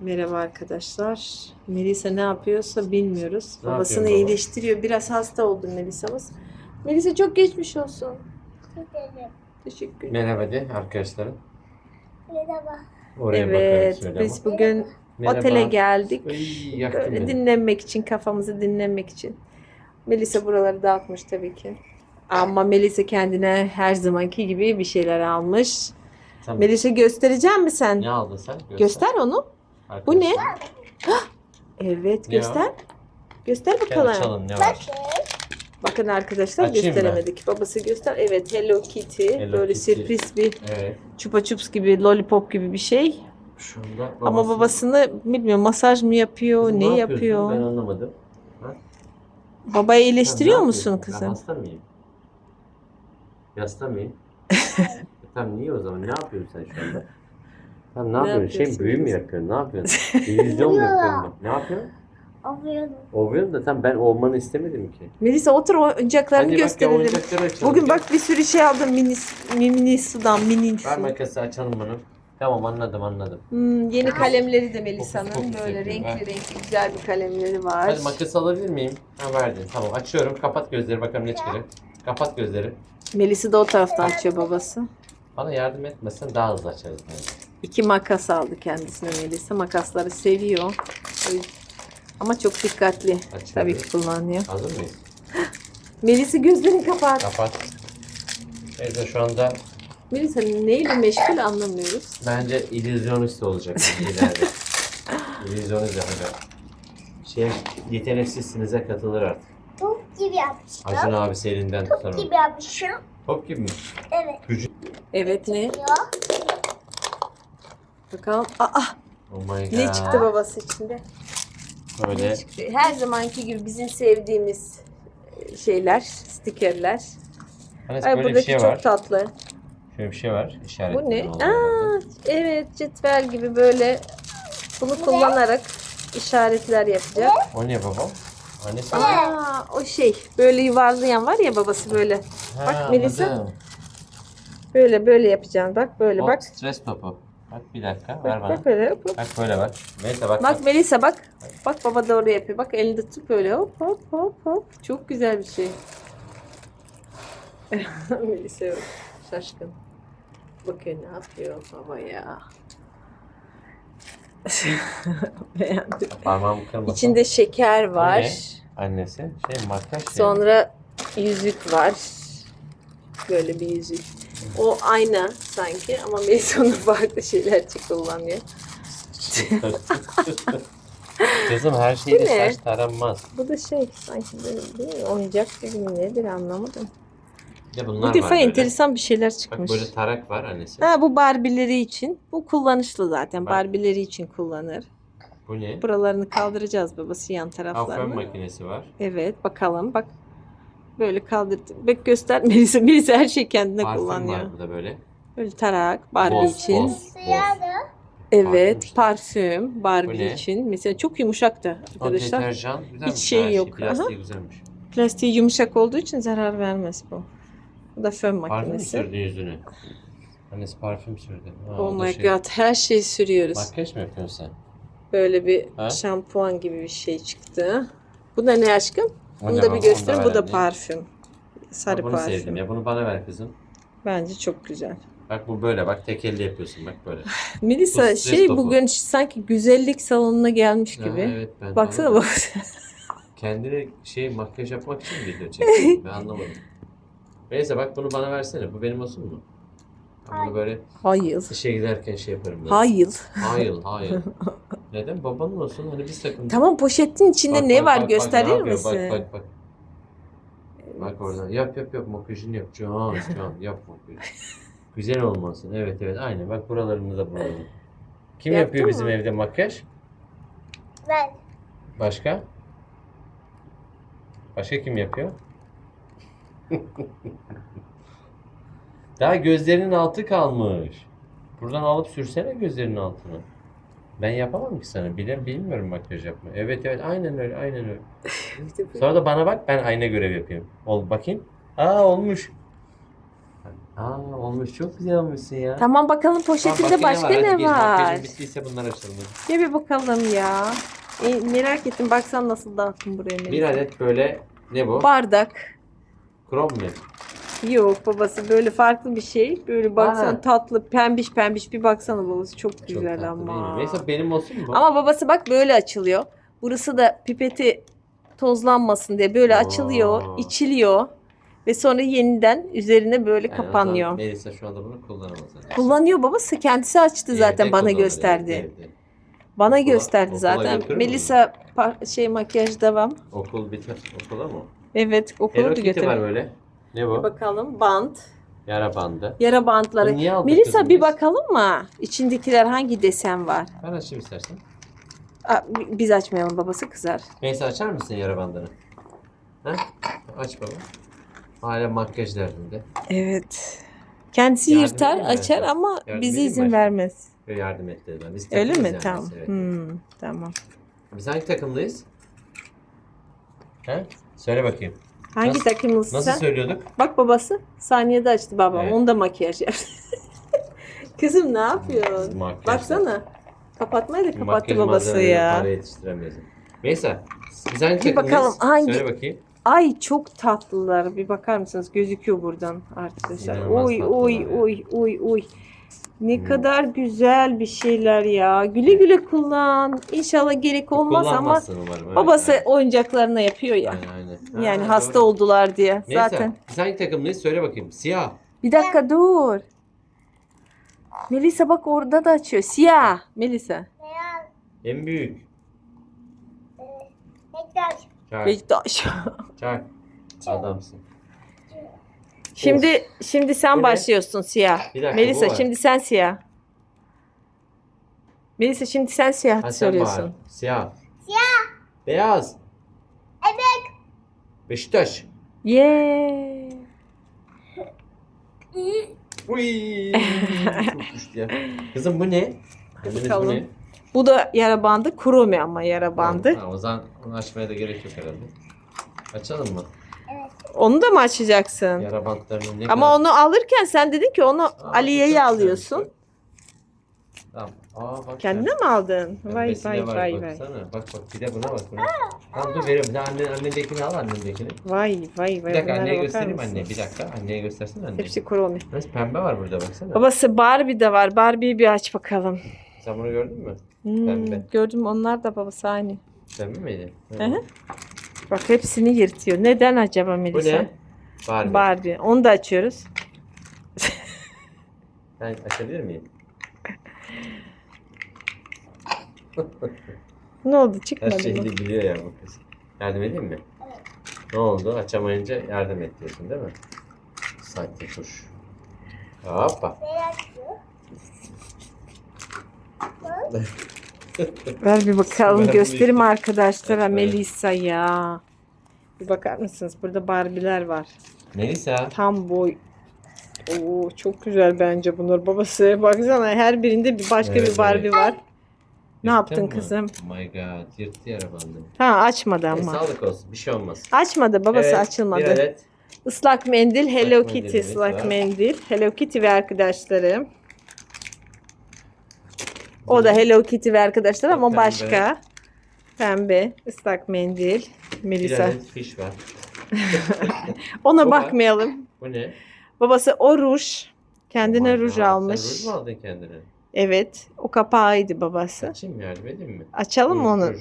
Merhaba arkadaşlar. Melisa ne yapıyorsa bilmiyoruz. Ne Babasını yapıyor baba? iyileştiriyor. Biraz hasta oldu Melisa'mız. Melisa çok geçmiş olsun. Teşekkür ederim. Merhaba de arkadaşlarım. Merhaba. Oraya Evet, söyle biz ama. bugün Merhaba. otele geldik. Ay, yaktın Böyle beni. dinlenmek için, kafamızı dinlenmek için. Melisa buraları dağıtmış tabii ki. Ama Melisa kendine her zamanki gibi bir şeyler almış. Tamam. Melisa göstereceğim mi sen? Ne aldın sen? Göster onu. Arkadaşlar. Bu ne? Hah! Evet Ne o? göster. Göster Gel bakalım. açalım ne var? Bakın. Bakın arkadaşlar Açayım mı? gösteremedik. Babası göster. Evet Hello Kitty. Hello Böyle Kitty. sürpriz bir Evet. chupa chups gibi, lollipop gibi bir şey. Şu anda Ama babasını bilmiyorum masaj mı yapıyor, Kızım, ne, yapıyorsun? yapıyor? Ben anlamadım. Babayı Sen iyileştiriyor ne musun yapıyorsun? Ben kızım? hasta mıyım? Hasta mıyım? Tamam niye o zaman? Ne yapıyorsun sen şu anda? Tamam ne, Ne yapıyorsun? Şey büyü mü yapıyorsun? Ne yapıyorsun? İllüzyon mu yapıyorsun? bak? Ne yapıyorsun? Alıyorum. Ovuyorum da tam ben olmanı istemedim ki. Melisa otur oyuncaklarını Hadi bak ya gösterelim. oyuncakları açalım. Bugün bak bir sürü şey aldım mini, mini sudan mini Ver makası açalım bunu. Tamam anladım anladım. Hmm, yeni kalemleri de Melisa'nın Fokus fokus böyle renkli ver. renkli güzel bir kalemleri var. Hadi makası alabilir miyim? Ha verdin. Tamam açıyorum. Kapat gözleri bakalım ne çıkacak. Kapat gözleri. Melisa da o taraftan açıyor babası. Bana yardım etmesen daha hızlı açarız bence. İki makas aldı kendisine Melisa. Makasları seviyor. O yüzden- Ama çok dikkatli Açıyoruz. tabii ki kullanıyor. Hazır mıyız? Melisa gözlerini kapat. Kapat. Evde şu anda Melisa neyle meşgul anlamıyoruz. bence illüzyonist olacak ileride. illüzyonist yapacak. Şey, yeteneksizsinize katılır artık. Top gibi yapmıştım. Acun abisi elinden tutar Top onu. gibi yapmışım. Top gibi mi? Evet. Evet ne? Bakalım. Aa Oh my god. ne çıktı babası içinde? Böyle çıktı? Her zamanki gibi bizim sevdiğimiz e, şeyler, stikerler. Hani Ay böyle bir buradaki şey çok var. tatlı. Şöyle bir şey var. İşaret. Bu ne? Aa, evet cetvel gibi böyle bunu kullanarak işaretler yapacak. O ne baba? Annesi. Aa, o şey böyle yuvarlayan var ya babası böyle. Ha, Bak Melisa. anladım. Böyle böyle yapacaksın. Bak böyle O bak. stres topu. Bak bir dakika ver Bak, bana. bak böyle hop hop. Bak böyle bak. Neyse bak. Bak Melisa bak. Bak baba doğru yapıyor. Bak elinde tut böyle hop hop hop hop. Çok güzel bir şey. Melisa yok. Şaşkın. Bakıyor ne yapıyor baba ya. Beğendim. Parmağımı kırmasam. İçinde şeker var. ne? Annesi. Şey makyaj şey. Sonra yüzük var. Böyle bir yüzük. O ayna sanki ama Melisa'nın farklı şeyler için kullanıyor. Kızım her ne? saç taranmaz. Bu da şey sanki böyle değil mi? Oyuncak gibi nedir anlamadım. De bunlar Bu defa var böyle. enteresan bir şeyler Bak çıkmış. böyle tarak var annesi. Ha bu Barbie'leri için. Bu kullanışlı zaten. Bak. Barbie'leri için kullanır. Bu ne? Buralarını kaldıracağız babası yan taraflarını. makinesi var. Evet bakalım bak. Böyle kaldırdı. Bak göster Melisa. Melisa her şeyi kendine Parfüm kullanıyor. var burada böyle. Böyle tarak Barbie Boz, için. boz, boz. Evet, parfüm Bu Barbie için. Mesela çok yumuşak da O arkadaşlar. deterjan güzelmiş. Hiç şey her yok. Plastiği güzelmiş. Plastiği yumuşak olduğu için zarar vermez bu. Bu da fön Parfüm makinesi. sürdü yüzüne? Annesi parfüm sürdü. Ha, Oh da my şey- god, her şeyi sürüyoruz. Makyaj mı yapıyorsun sen? Böyle bir Ha? şampuan gibi bir şey çıktı. Bu da ne aşkım? O Bunu ne da bir Onu göster. Bu da parfüm. Sarı Bak bunu parfüm. sevdim ya. Bunu bana ver kızım. Bence çok güzel. Bak bu böyle bak tek elle yapıyorsun bak böyle. Melisa Bu stres şey topu. bugün sanki güzellik salonuna gelmiş Ha, gibi. evet ben Baksana bak. Kendine şey makyaj yapmak için mi video çekiyorsun? ben anlamadım. Neyse bak bunu bana versene. Bu benim olsun mu? Ben bunu böyle Hayır. işe giderken şey yaparım. böyle. Hayır. Hayır, hayır. Neden? Babanın olsun. Hani biz takım. Tamam poşetin içinde Bak, ne bak, var bak, bak, gösterir ne yapıyor? misin? Bak bak bak. Bak oradan. Yap yap yap makyajını yap. Can can yap makyajı. Güzel olmasın. Evet evet aynen. Bak buralarını da buralarını. Kim Yaptın yapıyor bizim mı? evde makyaj? Ben. Başka? Başka kim yapıyor? Daha gözlerinin altı kalmış. Buradan alıp sürsene gözlerinin altını. Ben yapamam ki sana. Bilen bilmiyorum makyaj yapma. Evet evet aynen öyle aynen öyle. Sonra da bana bak ben ayna görev yapayım. Ol bakayım. Aa olmuş. Aa olmuş çok güzel olmuşsun ya. Tamam bakalım poşetinde başka ne Hadi gel, var? Makyajın bittiyse bunları açalım. hadi. Bir bakalım ya. E, merak ettim baksan nasıl dağıttın buraya. Bir adet böyle ne bu? Bardak. Krom mu? Yok babası böyle farklı bir şey. Böyle baksana Ha. tatlı pembiş pembiş bir baksana babası çok Çok güzel tatlı ama. mi? Neyse benim olsun mu? Ama babası bak böyle açılıyor. Burası da pipeti tozlanmasın diye böyle açılıyor, içiliyor ve sonra yeniden üzerine böyle Yani o zaman kapanıyor. Melisa şu anda bunu kullanamaz. herhalde. Kullanıyor babası kendisi açtı zaten Evde bana kullanır, gösterdi. evde, evde. Bana Okula- gösterdi okula zaten. götürür? Melisa par- şey makyaj devam. Okul biter. Okula mı? Evet okulu Hello da Kitty var böyle. Ne bu? Bakalım bant. Yara bandı. Yara bantları. Bunu niye aldık Melisa kızım bir biz? bakalım mı? İçindekiler hangi desen var? Ben açayım istersen. Aa, bi- biz açmayalım babası kızar. Melisa açar mısın yara bandını? Ha? Aç baba. Hala makyaj derdinde. Evet. Kendisi Yardım yırtar, edeyim mi? açar ama Yardım bize edeyim izin vermez. Ve yardım et dediler. Biz Öyle takımız mi? yani Tamam. biz, evet. Hmm, tamam. Biz hangi takımdayız? He? Söyle bakayım. Hangi Nasıl- takımlısın Nasıl sen? söylüyorduk? Bak babası saniyede açtı babam. Evet. Onu da makyaj yaptı. Kızım ne yapıyorsun? makyaj- Baksana. Kapatmayı da kapattı Makyaj babası malzemeleri Para ya. yetiştiremeyiz. Neyse. Biz hangi Bir bakalım, hangi- Söyle bakayım. Ay çok tatlılar. Bir bakar mısınız? Gözüküyor buradan arkadaşlar. İnanılmaz Oy oy ya. oy oy oy. Ne Hmm. kadar güzel bir şeyler ya. Güle güle kullan. İnşallah gerek olmaz ama umarım. babası evet. oyuncaklarına yapıyor ya. Aynen aynen. Yani Ha, hasta doğru. oldular diye. Neyse. Zaten. Biz hangi takımdayız? Söyle bakayım. Siyah. Bir dakika dur. Melisa bak orada da açıyor. Siyah. Melisa. Beyaz. En büyük. E, Bektaş. Çak. Beşiktaş. Çak. Adamsın. Şimdi şimdi sen Bu ne? başlıyorsun siyah. Bir dakika, Melisa bu var. şimdi sen siyah. Melisa şimdi sen siyah Ha, sen söylüyorsun. bağır. Siyah. Siyah. Beyaz. Evet. Beşiktaş. Yeah. Uy. Çok düştü ya. Kızım bu ne? Annemiz bu Bakalım. ne? Bu da yara bandı. Kurumi ama yara bandı. Ha, o zaman onu açmaya da gerek yok herhalde. Açalım mı? Onu da mı açacaksın? Yara bantlarını ne Ama kadar- onu alırken sen dedin ki onu Aa, Aliye'ye çok alıyorsun. bak. Tamam. Aa bak. Kendine mi aldın? Vay Pembesine vay var, vay vay. baksana. Bak bak bir de buna bak. Buna. Tamam dur veriyorum. Bir de anne, annendekini al annendekini. Vay vay Bir vay. dakika Bunlara anneye bakar göstereyim mısın? anne. Bir dakika anneye göstersin anne. Hepsi kurumi. Nasıl pembe var burada baksana. Babası Barbie de var. Barbie'yi bir aç bakalım. Sen bunu gördün mü? Hmm, Pembe. gördüm onlar da babası aynı. Pembe miydi? Hı hı. Bak hepsini yırtıyor. Neden acaba Bu Melisa? ne? Barbie. Barbie. Onu da açıyoruz. Ben açabilir miyim? Ne oldu? Her Çıkmadı şeyi mı? de biliyor ya bu kız. Yardım edeyim mi? Ne oldu? Açamayınca yardım et diyorsun değil mi? Sahte kuş. Hoppa. Beyaz. Ver bir bakalım. İşte- arkadaşlara Evet. Melisa ya. Bir bakar mısınız? Burada Barbie'ler var. Melisa. Tam boy. Oo çok güzel bence bunlar babası. Baksana her birinde bir başka Evet, bir Barbie evet. var. Ne yaptın mı? kızım? Oh my god. Yırttı yara bandı. Ha açmadı E, ama. sağlık olsun. Bir şey olmaz. Açmadı babası Evet, açılmadı. Bir adet. Islak mendil Hello Islak Kitty mendilimiz ıslak var. mendil. Hello Kitty ve arkadaşlarım. O da Hello Kitty ve arkadaşlar ama pembe. başka. Pembe ıslak mendil. Bir Melisa. adet fiş var. Ona Bu bakmayalım. Bu ne? Babası o ruj. Kendine my ruj God. almış. Sen ruj mu aldın kendine? Evet. O kapağıydı babası. Açayım yardım edeyim mi? Açalım mı onu?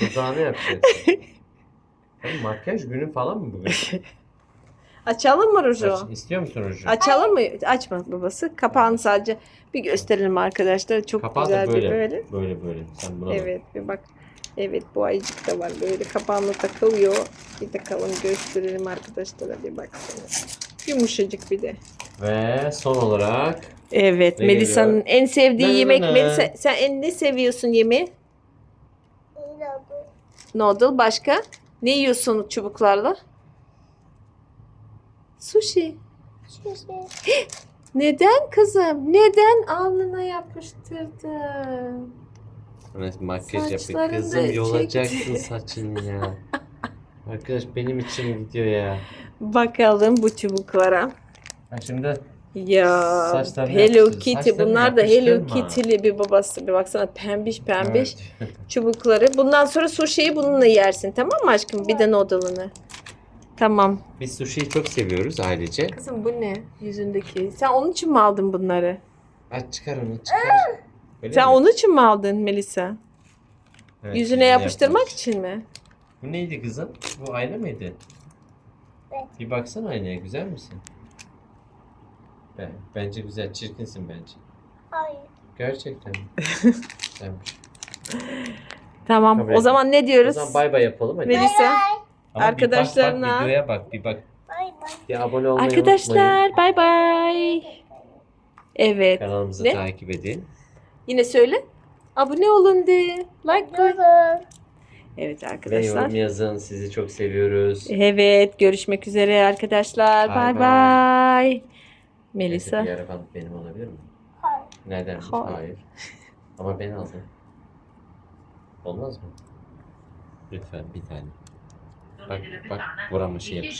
Dudağını yapacaksın. Hani makyaj günü falan mı bugün? Açalım mı ruju? Aç, istiyor musun ruju? Açalım mı? Açma babası. Kapağını sadece bir gösterelim arkadaşlar. Çok Kapağı güzel da böyle. böyle. Böyle böyle. Sen buna. Evet bir bak. Evet bu ayıcık da var. Böyle kapağına takılıyor. Bir takalım gösterelim arkadaşlara bir baksana. Yumuşacık bir de. Ve son olarak Evet Ne Melisa'nın geliyor? en sevdiği Ne, ne, yemek. ne? Melisa sen en ne seviyorsun yemeği? Oldu. Noodle başka? Ne yiyorsun çubuklarla? Sushi. Şey. Neden kızım? Neden alnına yapıştırdın? Makyaj yapıyor. Saçlarını Kızım yolacaksın çekti. saçını ya. Arkadaş benim için gidiyor ya. Bakalım bu çubuklara. Ha şimdi Ya Saçlarını Hello yapıştır. Kitty Saçlarını bunlar da Hello yapıştırma. Kitty'li bir babası. Bir baksana pembiş pembiş Evet. çubukları. Bundan sonra suşiyi bununla yersin tamam mı aşkım? Bir de noodle'ını. Tamam. Biz sushi'yi çok seviyoruz ailece. Kızım bu ne yüzündeki? Sen onun için mi aldın bunları? Aç çıkar onu çıkar. Öyle Sen mi? onun için mi aldın Melisa? Evet, Yüzüne yapıştırmak yapmış. için mi? Bu neydi kızım? Bu ayna mıydı? Evet. Bir baksana aynaya güzel misin? Ben, bence güzel. Çirkinsin bence. Hayır. Gerçekten. Güzelmiş. Tamam. Kabul o ettim. zaman ne O diyoruz? zaman bay bay yapalım hadi. Melisa. Bye Ama arkadaşlarına- Bir bak, bak, videoya bak bir bak. bye. Bye Bir abone olmayı unutmayın. Arkadaşlar bay bay. Evet. Kanalımızı Ne? takip edin. Yine söyle. Abone olun de. Like koy. Evet Ve arkadaşlar. yorum yazın. Sizi çok seviyoruz. Evet görüşmek üzere arkadaşlar. Bay Bay bay. bay. Melisa. Bir arabam benim olabilir mi? Hayır. Neden? Hayır. Hayır. Ama ben aldım. Olmaz mı? Lütfen bir tane. Bak bak buramı şey.